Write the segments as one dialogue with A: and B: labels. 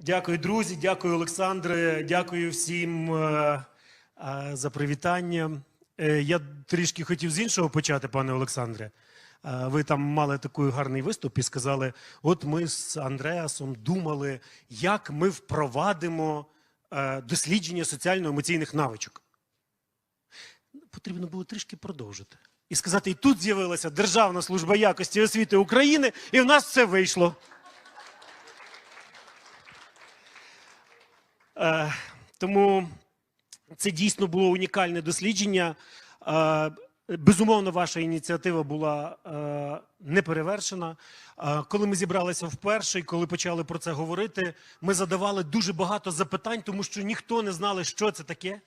A: Дякую, друзі, дякую, Олександре, дякую всім е, е, за привітання. Е, я трішки хотів з іншого почати, пане Олександре. Ви там мали такий гарний виступ і сказали: от ми з Андреасом думали, як ми впровадимо дослідження соціально-емоційних навичок. Потрібно було трішки продовжити. І сказати, і тут з'явилася Державна служба якості освіти України, і в нас все вийшло. Тому це дійсно було унікальне дослідження. Е, безумовно, ваша ініціатива була е, неперевершена. Е, коли ми зібралися вперше, і коли почали про це говорити, ми задавали дуже багато запитань, тому що ніхто не знали, що це таке,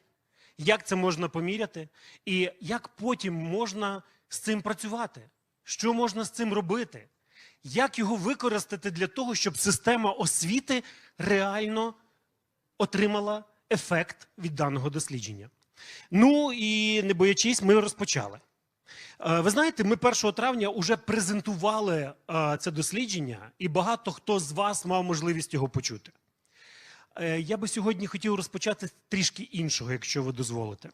A: як це можна поміряти, і як потім можна з цим працювати, що можна з цим робити, як його використати для того, щоб система освіти реально отримала ефект від даного дослідження. Ну і не боячись, ми розпочали. Е, Ви знаєте, ми 1 травня вже презентували е, це дослідження, і багато хто з вас мав можливість його почути. Е, Я би сьогодні хотів розпочати трішки іншого, якщо ви дозволите.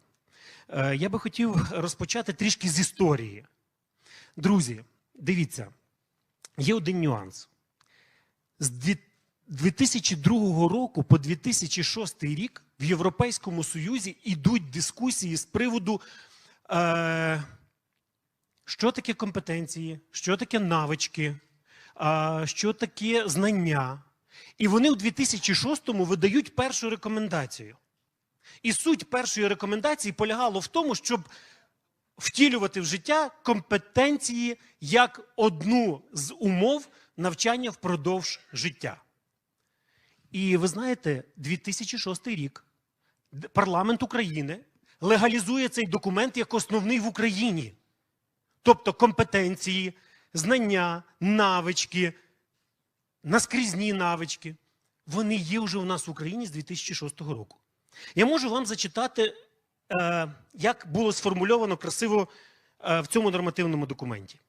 A: Я би хотів розпочати трішки з історії. Друзі, дивіться, є один нюанс. З 2002 року по 2006 рік в Європейському Союзі йдуть дискусії з приводу, е, що таке компетенції, що таке навички, е, що таке знання. І вони у 2006-му видають першу рекомендацію. І суть першої рекомендації полягала в тому, щоб втілювати в життя компетенції як одну з умов навчання впродовж життя. І ви знаєте, 2006 рік парламент України легалізує цей документ як основний в Україні. Тобто компетенції, знання, навички, наскрізні навички, вони є вже у нас в Україні з 2006 року. Я можу вам зачитати, е, як було сформульовано красиво е, в цьому нормативному документі.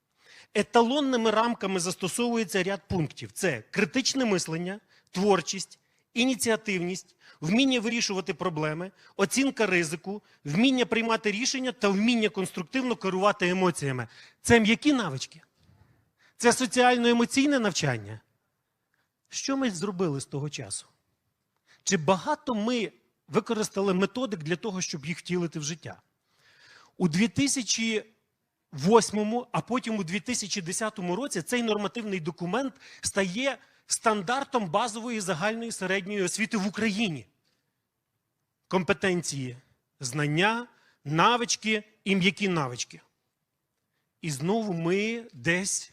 A: Еталонними рамками застосовується ряд пунктів: це критичне мислення, творчість, ініціативність, вміння вирішувати проблеми, оцінка ризику, вміння приймати рішення та вміння конструктивно керувати емоціями. Це м'які навички. Це соціально-емоційне навчання. Що ми зробили з того часу? Чи багато ми використали методик для того, щоб їх втілити в життя? У 2008, а потім у 2010 році цей нормативний документ стає стандартом базової загальної середньої освіти в Україні. Компетенції, знання, навички і м'які навички. І знову ми десь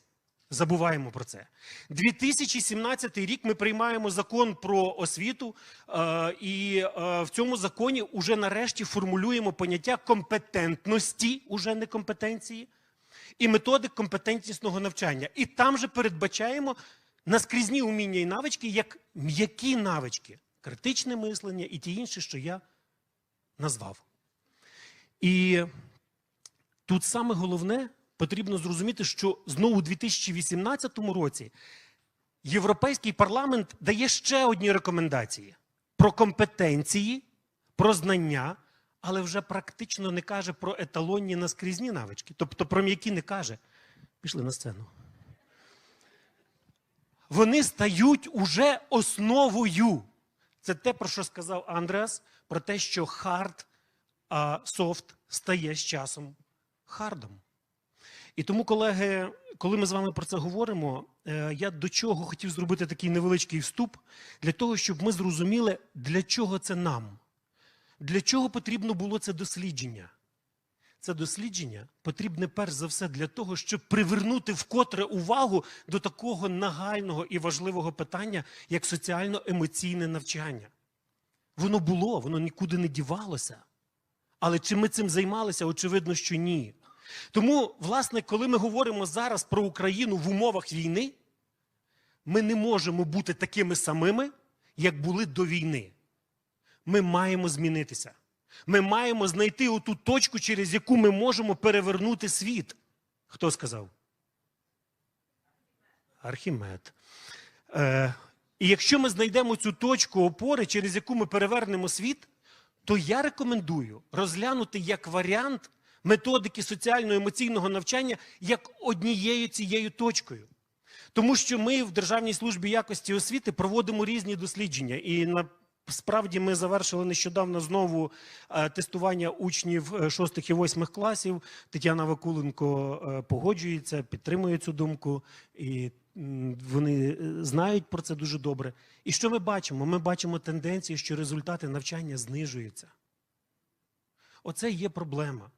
A: забуваємо про це. 2017 рік ми приймаємо закон про освіту, е, і е, в цьому законі уже нарешті формулюємо поняття компетентності, уже не компетенції, і методик компетентнісного навчання. І там же передбачаємо наскрізні уміння і навички як м'які навички, критичне мислення і ті інші, що я назвав. І тут саме головне потрібно зрозуміти, що знову у 2018 році Європейський парламент дає ще одні рекомендації про компетенції, про знання, але вже практично не каже про еталонні наскрізні навички, тобто про м'які не каже. Пішли на сцену. Вони стають уже основою. Це те, про що сказав Андреас, про те, що хард, а софт стає з часом хардом. І тому, колеги, коли ми з вами про це говоримо, е, я до чого хотів зробити такий невеличкий вступ, для того, щоб ми зрозуміли, для чого це нам, для чого потрібно було це дослідження. Це дослідження потрібне перш за все для того, щоб привернути вкотре увагу до такого нагального і важливого питання, як соціально-емоційне навчання. Воно було, воно нікуди не дівалося. Але чи ми цим займалися? Очевидно, що ні. Тому, власне, коли ми говоримо зараз про Україну в умовах війни, ми не можемо бути такими самими, як були до війни. Ми маємо змінитися. Ми маємо знайти оту точку, через яку ми можемо перевернути світ. Хто сказав? Архімед. Е, І якщо ми знайдемо цю точку опори, через яку ми перевернемо світ, то я рекомендую розглянути як варіант методики соціально-емоційного навчання як однією цією точкою. Тому що ми в Державній службі якості освіти проводимо різні дослідження. І насправді ми завершили нещодавно знову е, тестування учнів е, 6 і 8 класів. Тетяна Вакуленко е, погоджується, підтримує цю думку, і вони знають про це дуже добре. І що ми бачимо? Ми бачимо тенденцію, що результати навчання знижуються. Оце є проблема.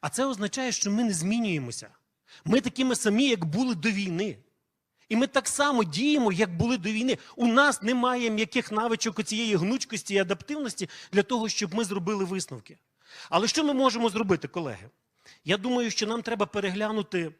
A: А це означає, що ми не змінюємося. Ми такими самі, як були до війни. І ми так само діємо, як були до війни. У нас немає м'яких навичок цієї гнучкості і адаптивності для того, щоб ми зробили висновки. Але що ми можемо зробити, колеги? Я думаю, що нам треба переглянути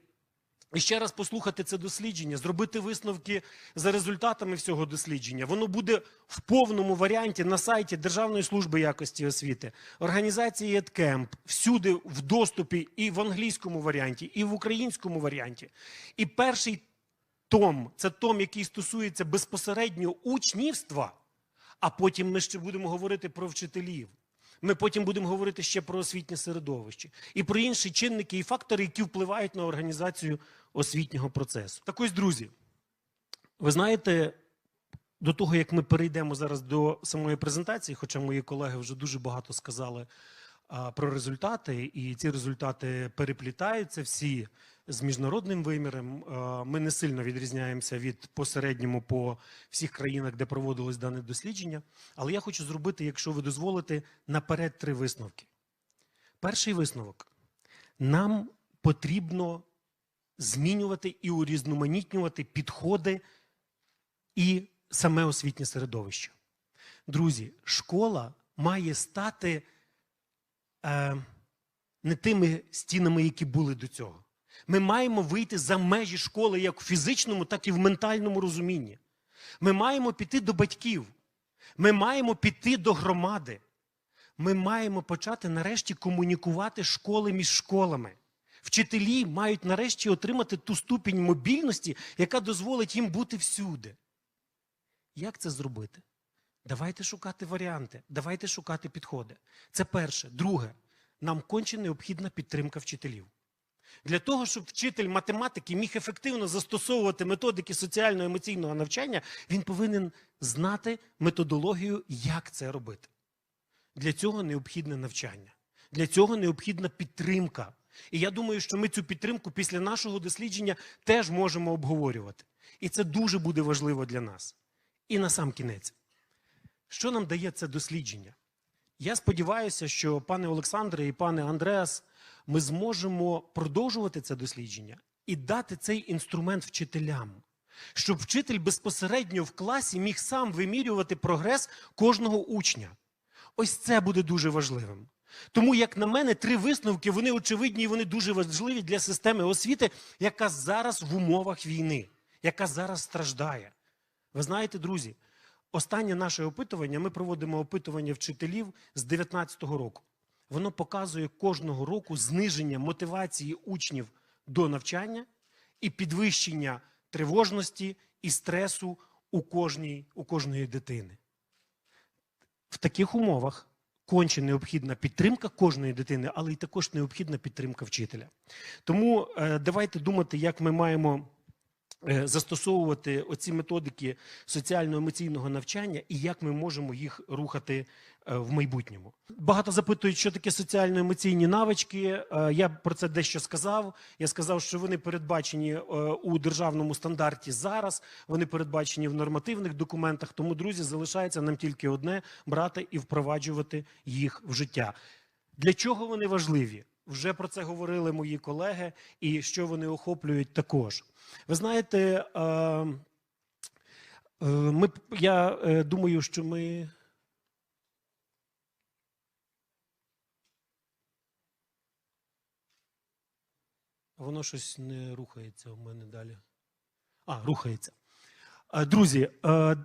A: і ще раз послухати це дослідження, зробити висновки за результатами всього дослідження. Воно буде в повному варіанті на сайті Державної служби якості освіти, організації EdCamp, всюди в доступі і в англійському варіанті, і в українському варіанті. І перший том це том, який стосується безпосередньо учнівства, а потім ми ще будемо говорити про вчителів. Ми потім будемо говорити ще про освітнє середовище і про інші чинники і фактори, які впливають на організацію освітнього процесу. Так ось, друзі, ви знаєте, до того, як ми перейдемо зараз до самої презентації, хоча мої колеги вже дуже багато сказали про результати, і ці результати переплітаються всі з міжнародним виміром. Ми не сильно відрізняємося від посередньому по всіх країнах, де проводилось дане дослідження. Але я хочу зробити, якщо ви дозволите, наперед три висновки. Перший висновок: нам потрібно змінювати і урізноманітнювати підходи і саме освітнє середовище. Друзі, школа має стати не тими стінами, які були до цього. Ми маємо вийти за межі школи як в фізичному, так і в ментальному розумінні. Ми маємо піти до батьків. Ми маємо піти до громади. Ми маємо почати нарешті комунікувати школи між школами. Вчителі мають нарешті отримати ту ступінь мобільності, яка дозволить їм бути всюди. Як це зробити? Давайте шукати варіанти, давайте шукати підходи. Це перше. Друге, нам конче необхідна підтримка вчителів. Для того, щоб вчитель математики міг ефективно застосовувати методики соціально-емоційного навчання, він повинен знати методологію, як це робити. Для цього необхідне навчання. Для цього необхідна підтримка. І я думаю, що ми цю підтримку після нашого дослідження теж можемо обговорювати. І це дуже буде важливо для нас. І на сам кінець, що нам дає це дослідження? Я сподіваюся, що пане Олександре і пане Андреас, ми зможемо продовжувати це дослідження і дати цей інструмент вчителям, щоб вчитель безпосередньо в класі міг сам вимірювати прогрес кожного учня. Ось це буде дуже важливим. Тому, як на мене, три висновки вони очевидні і вони дуже важливі для системи освіти, яка зараз в умовах війни, яка зараз страждає. Ви знаєте, друзі, останнє наше опитування, ми проводимо опитування вчителів з 2019 року. Воно показує кожного року зниження мотивації учнів до навчання і підвищення тривожності і стресу у кожній, у кожної дитини. В таких умовах конче необхідна підтримка кожної дитини, але й також необхідна підтримка вчителя. Тому е, давайте думати, як ми маємо застосовувати оці методики соціально-емоційного навчання і як ми можемо їх рухати е, в майбутньому. Багато запитують, що таке соціально-емоційні навички. Е, Я про це дещо сказав. Я сказав, що вони передбачені е, у державному стандарті зараз. Вони передбачені в нормативних документах. Тому, друзі, залишається нам тільки одне брати і впроваджувати їх в життя. Для чого вони важливі? Вже про це говорили мої колеги, і що вони охоплюють також. Ви знаєте, е, е, ми, я е, думаю, що ми. Воно щось не рухається у мене далі. А, рухається. Друзі,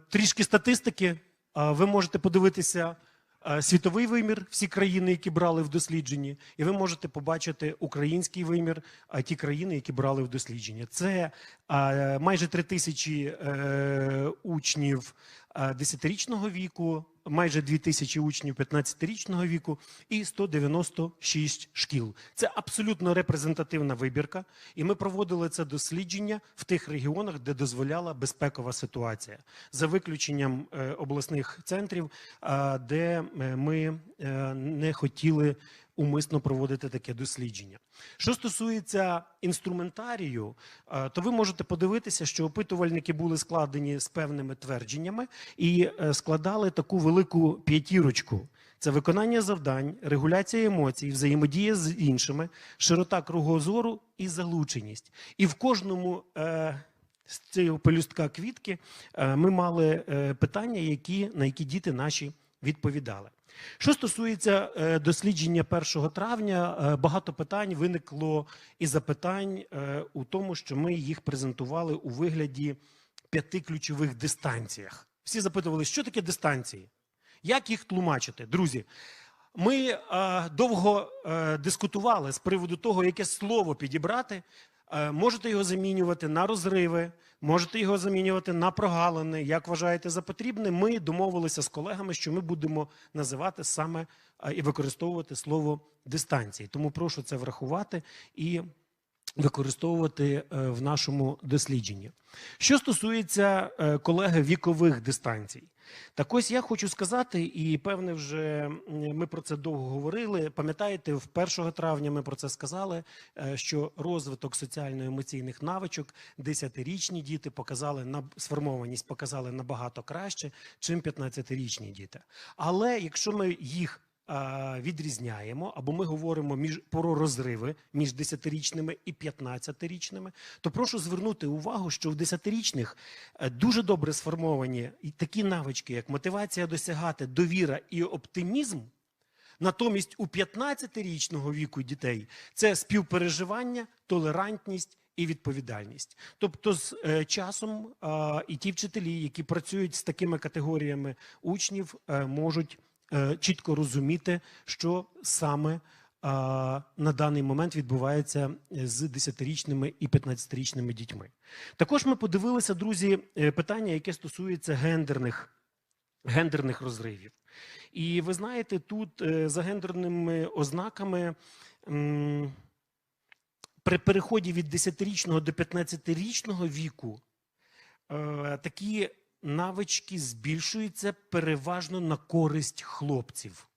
A: трішки статистики. Ви можете подивитися світовий вимір, всі країни, які брали в дослідженні, і ви можете побачити український вимір, ті країни, які брали в дослідження. Це е, майже три тисячі е, учнів десятирічного віку, майже 2 тисячі учнів 15-річного віку і 196 шкіл. Це абсолютно репрезентативна вибірка, і ми проводили це дослідження в тих регіонах, де дозволяла безпекова ситуація, за виключенням е, обласних центрів, де е, ми е, не хотіли умисно проводити таке дослідження. Що стосується інструментарію, е, то ви можете подивитися, що опитувальники були складені з певними твердженнями і е, складали таку велику п'ятірочку. Це виконання завдань, регуляція емоцій, взаємодія з іншими, широта кругозору і залученість. І в кожному е, з цього пелюстка квітки е, ми мали е, питання, які, на які діти наші відповідали. Що стосується е, дослідження 1 травня, е, багато питань виникло і запитань е, у тому, що ми їх презентували у вигляді п'яти ключових дистанціях. Всі запитували, що таке дистанції, як їх тлумачити. Друзі, ми довго дискутували з приводу того, яке слово підібрати. Е, можете його замінювати на розриви, можете його замінювати на прогалини. Як вважаєте за потрібне, ми домовилися з колегами, що ми будемо називати саме е, і використовувати слово дистанції. Тому прошу це врахувати і використовувати е, в нашому дослідженні. Що стосується колеги вікових дистанцій, так ось я хочу сказати, і певне, вже ми про це довго говорили. Пам'ятаєте, в 1 травня ми про це сказали, е, що розвиток соціально-емоційних навичок 10-річні діти показали на сформованість показали набагато краще, чим 15-річні діти. Але якщо ми їх відрізняємо, або ми говоримо між про розриви між 10-річними і 15-річними, то прошу звернути увагу, що в 10-річних е, дуже добре сформовані такі навички, як мотивація досягати, довіра і оптимізм. Натомість у 15-річного віку дітей це співпереживання, толерантність і відповідальність. Тобто, з е, часом е, і ті вчителі, які працюють з такими категоріями учнів, е, можуть чітко розуміти, що саме е, на даний момент відбувається з 10-річними і 15-річними дітьми. Також ми подивилися, друзі, е, питання, яке стосується гендерних, гендерних розривів. І ви знаєте, тут е, за гендерними ознаками при переході від 10-річного до 15-річного віку е, такі навички збільшуються переважно на користь хлопців.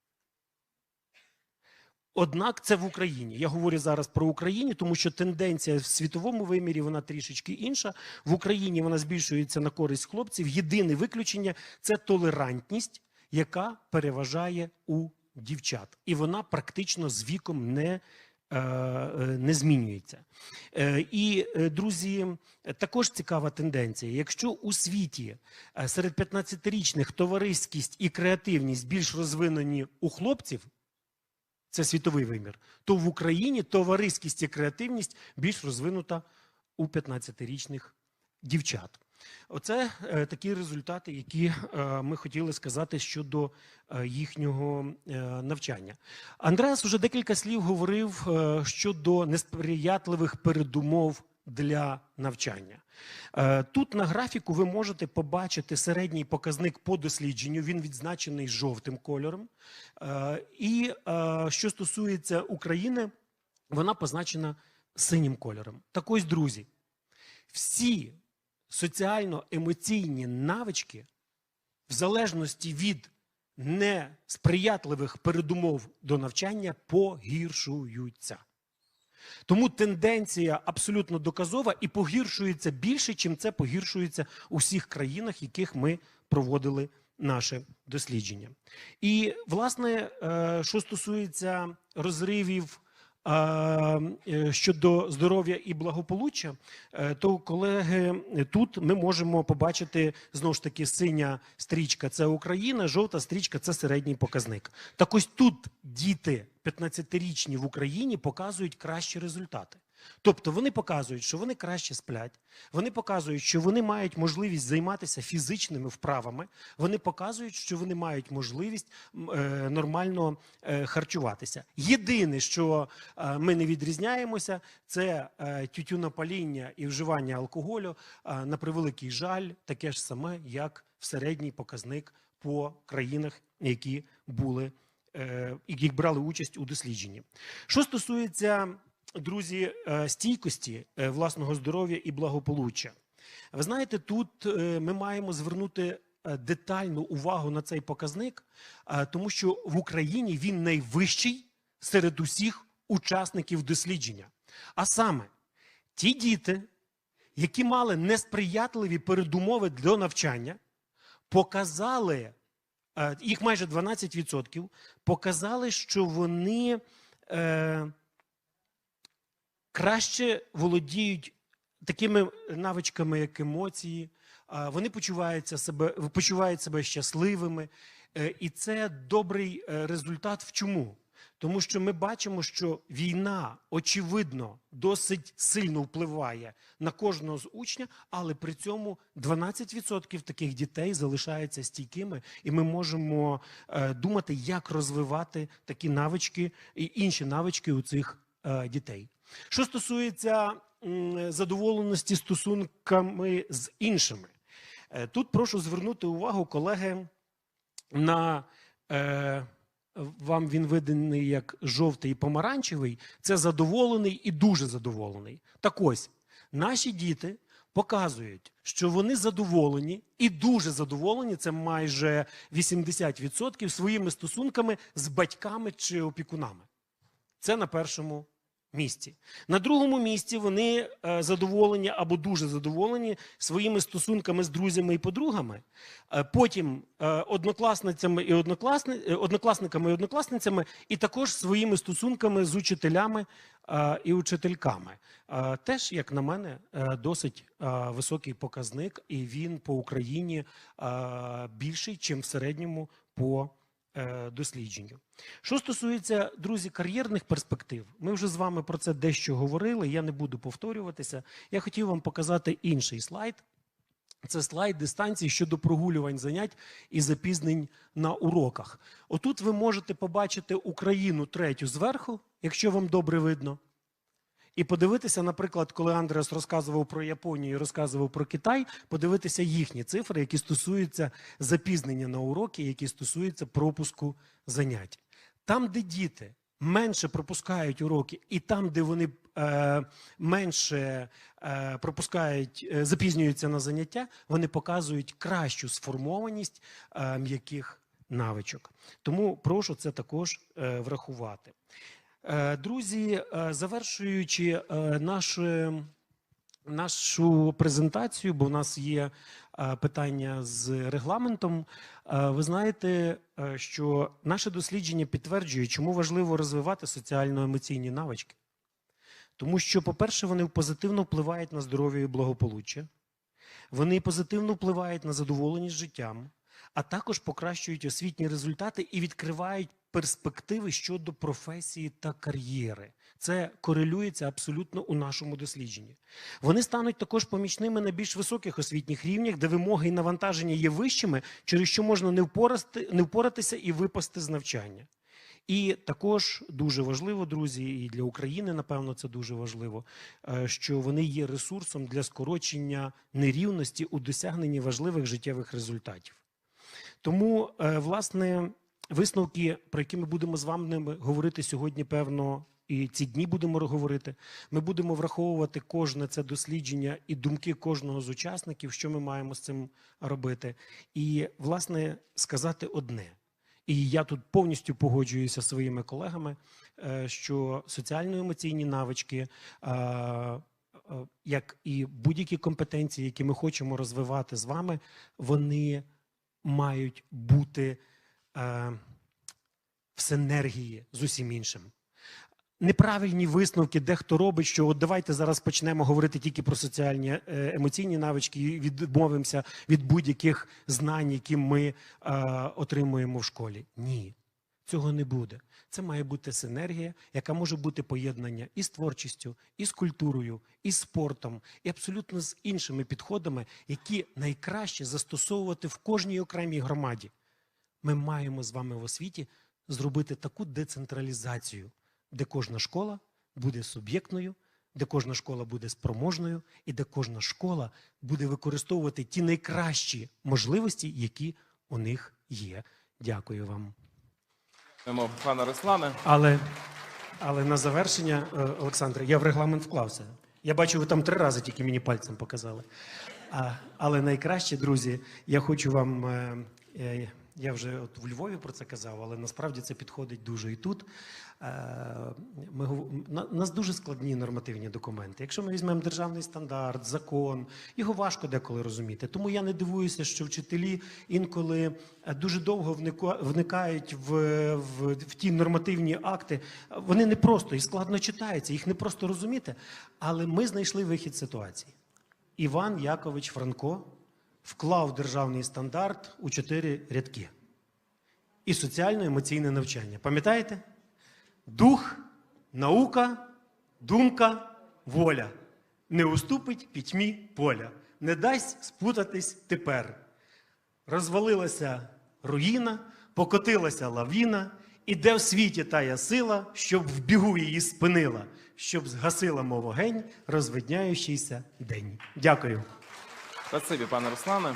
A: Однак це в Україні. Я говорю зараз про Україну, тому що тенденція в світовому вимірі вона трішечки інша. В Україні вона збільшується на користь хлопців. Єдине виключення це толерантність, яка переважає у дівчат, і вона практично з віком не. Е, е, Не змінюється. Е, І, друзі, також цікава тенденція. Якщо у світі серед 15-річних товариськість і креативність більш розвинені у хлопців, це світовий вимір, то в Україні товариськість і креативність більш розвинута у 15-річних дівчат. Оце е, такі результати, які е, ми хотіли сказати щодо е, їхнього навчання. Андреас уже декілька слів говорив щодо несприятливих передумов для навчання. Тут на графіку ви можете побачити середній показник по дослідженню. Він відзначений жовтим кольором. І що стосується України, вона позначена синім кольором. Так ось, друзі, всі соціально-емоційні навички, в залежності від несприятливих передумов до навчання, погіршуються. Тому тенденція абсолютно доказова і погіршується більше, чим це погіршується у всіх країнах, яких ми проводили наше дослідження. І, власне, е, що стосується розривів щодо здоров'я і благополуччя, е, то, колеги, тут ми можемо побачити знову ж таки синя стрічка це Україна, жовта стрічка це середній показник. Так ось тут діти 15-річні в Україні показують кращі результати. Тобто вони показують, що вони краще сплять, вони показують, що вони мають можливість займатися фізичними вправами, вони показують, що вони мають можливість е, нормально е, харчуватися. Єдине, що е, ми не відрізняємося, це е, тютюнопаління і вживання алкоголю. е, На превеликий жаль, таке ж саме, як в середній показник по країнах, які були е, які брали участь у дослідженні. Що стосується друзі, е, стійкості е, власного здоров'я і благополуччя. Ви знаєте, тут е, ми маємо звернути детальну увагу на цей показник, тому що в Україні він найвищий серед усіх учасників дослідження. А саме, ті діти, які мали несприятливі передумови для навчання, показали, їх майже 12%, показали, що вони краще володіють такими навичками, як емоції, вони почуваються себе, почувають себе щасливими. Е, І це добрий е, результат в чому? Тому що ми бачимо, що війна, очевидно, досить сильно впливає на кожного з учня, але при цьому 12% таких дітей залишаються стійкими, і ми можемо е, думати, як розвивати такі навички і інші навички у цих дітей. Що стосується задоволеності стосунками з іншими, Е, тут прошу звернути увагу, колеги, на е, вам він виданий як жовтий і помаранчевий. Це задоволений і дуже задоволений. Так ось, наші діти показують, що вони задоволені і дуже задоволені. Це майже 80% своїми стосунками з батьками чи опікунами. Це на першому місці. На другому місці вони е, задоволені або дуже задоволені своїми стосунками з друзями і подругами. Е, Потім е, однокласницями і однокласни, однокласниками і однокласницями, і також своїми стосунками з учителями і учительками. Теж, як на мене, досить високий показник, і він по Україні більший, ніж в середньому по дослідженню. Що стосується, друзі, кар'єрних перспектив, ми вже з вами про це дещо говорили. Я не буду повторюватися. Я хотів вам показати інший слайд. Це слайд дистанції щодо прогулювань занять і запізнень на уроках. Отут ви можете побачити Україну третю зверху, якщо вам добре видно. І подивитися, наприклад, коли Андреас розказував про Японію і розказував про Китай, подивитися їхні цифри, які стосуються запізнення на уроки, які стосуються пропуску занять. Там, де діти менше пропускають уроки, і там, де вони е, менше е, пропускають, е, запізнюються на заняття, вони показують кращу сформованість е, м'яких навичок. Тому прошу це також е, врахувати. Е, Друзі, е, завершуючи е, наше, нашу презентацію, бо в нас є питання з регламентом. Ви знаєте, що наше дослідження підтверджує, чому важливо розвивати соціально-емоційні навички. Тому що, по-перше, вони позитивно впливають на здоров'я і благополуччя, вони позитивно впливають на задоволеність життям, а також покращують освітні результати і відкривають перспективи щодо професії та кар'єри. Це корелюється абсолютно у нашому дослідженні. Вони стануть також помічними на більш високих освітніх рівнях, де вимоги і навантаження є вищими, через що можна не, впорасти, не впоратися і випасти з навчання. І також дуже важливо, друзі, і для України, напевно, це дуже важливо, е, що вони є ресурсом для скорочення нерівності у досягненні важливих життєвих результатів. Тому, е, власне, висновки, про які ми будемо з вами говорити сьогодні, певно, і ці дні будемо говорити. Ми будемо враховувати кожне це дослідження і думки кожного з учасників, що ми маємо з цим робити. І, власне, сказати одне. І я тут повністю погоджуюся зі своїми колегами, е, що соціально-емоційні навички, е, як і будь-які компетенції, які ми хочемо розвивати з вами, вони мають бути е, в синергії з усім іншим. Неправильні висновки дехто робить, що от давайте зараз почнемо говорити тільки про соціальні е, емоційні навички і відмовимося від будь-яких знань, які ми е, отримуємо в школі. Ні. Цього не буде. Це має бути синергія, яка може бути поєднання і з творчістю, і з культурою, і з спортом, і абсолютно з іншими підходами, які найкраще застосовувати в кожній окремій громаді. Ми маємо з вами в освіті зробити таку децентралізацію, де кожна школа буде суб'єктною, де кожна школа буде спроможною, і де кожна школа буде використовувати ті найкращі можливості, які у них є. Дякую вам.
B: Дякуємо, пане Руслане.
A: Але, але на завершення, е, Олександре, я в регламент вклався. Я бачу, ви там три рази тільки мені пальцем показали. А, але найкраще, друзі, я хочу вам. е, е, Я вже от в Львові про це казав, але насправді це підходить дуже і тут. Е, Ми, у нас дуже складні нормативні документи. Якщо ми візьмемо державний стандарт, закон, його важко деколи розуміти. Тому я не дивуюся, що вчителі інколи е, дуже довго вникають в, в, в ті нормативні акти. Вони не просто і складно читаються, їх не просто розуміти. Але ми знайшли вихід ситуації. Іван Якович Франко вклав державний стандарт у чотири рядки. І соціально-емоційне навчання. Пам'ятаєте? Дух, наука, думка, воля. Не уступить пітьмі поля. Не дасть спутатись тепер. Розвалилася руїна, покотилася лавіна, і де в світі тая сила, щоб в бігу її спинила, щоб згасила мов вогень, розвидняючийся день. Дякую.
B: Спасибі, пане Руслане.